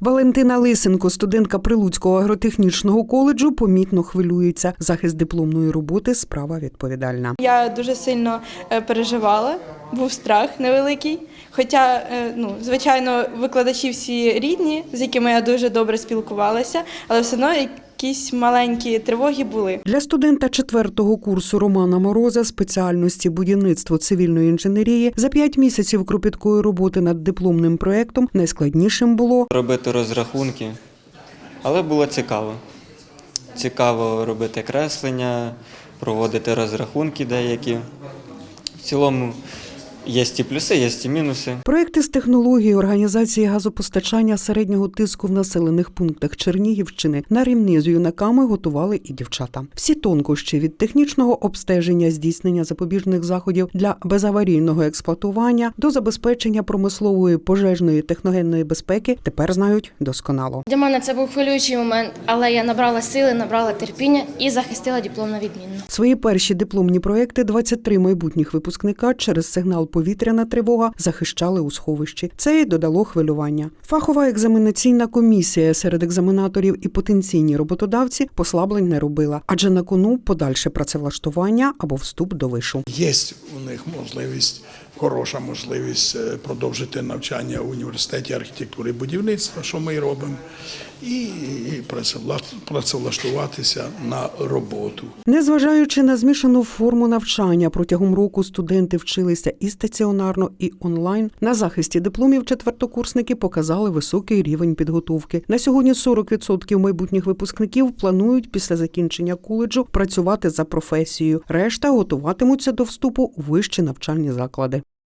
Валентина Лисенко, студентка Прилуцького агротехнічного коледжу, помітно хвилюється. Захист дипломної роботи справа відповідальна. Я дуже сильно е, переживала, був страх невеликий. Хоча, е, ну, звичайно, викладачі всі рідні, з якими я дуже добре спілкувалася, але все одно якісь маленькі тривоги були. Для студента четвертого курсу Романа Мороза спеціальності будівництво цивільної інженерії за п'ять місяців кропіткої роботи над дипломним проектом найскладнішим було робити розрахунки, але було цікаво. Цікаво робити креслення, проводити розрахунки деякі. В цілому є і плюси, є і мінуси. Проекти з технології організації газопостачання середнього тиску в населених пунктах Чернігівщини на рівні з юнаками готували і дівчата. Всі тонкощі від технічного обстеження, здійснення запобіжних заходів для безаварійного експлуатування до забезпечення промислової пожежної техногенної безпеки тепер знають досконало. Для мене це був хвилюючий момент, але я набрала сили, набрала терпіння і захистила диплом на відмінно. Свої перші дипломні проекти 23 майбутніх випускника через сигнал повітряна тривога захищали у сховищі. Це й додало хвилювання. Фахова екзаменаційна комісія серед екзаменаторів і потенційні роботодавці послаблень не робила, адже на кону подальше працевлаштування або вступ до вишу. Є у них можливість, хороша можливість е, продовжити навчання у університеті архітектури і будівництва, що ми робимо, і працевлаштуватися на роботу. Незважаючи на змішану форму навчання, протягом року студенти вчилися і стаціонарно, і онлайн. На захисті дипломів четвертокурсники показали високий рівень підготовки. На сьогодні 40% майбутніх випускників планують після закінчення коледжу працювати за професією. Решта готуватимуться до вступу у вищі навчальні заклади.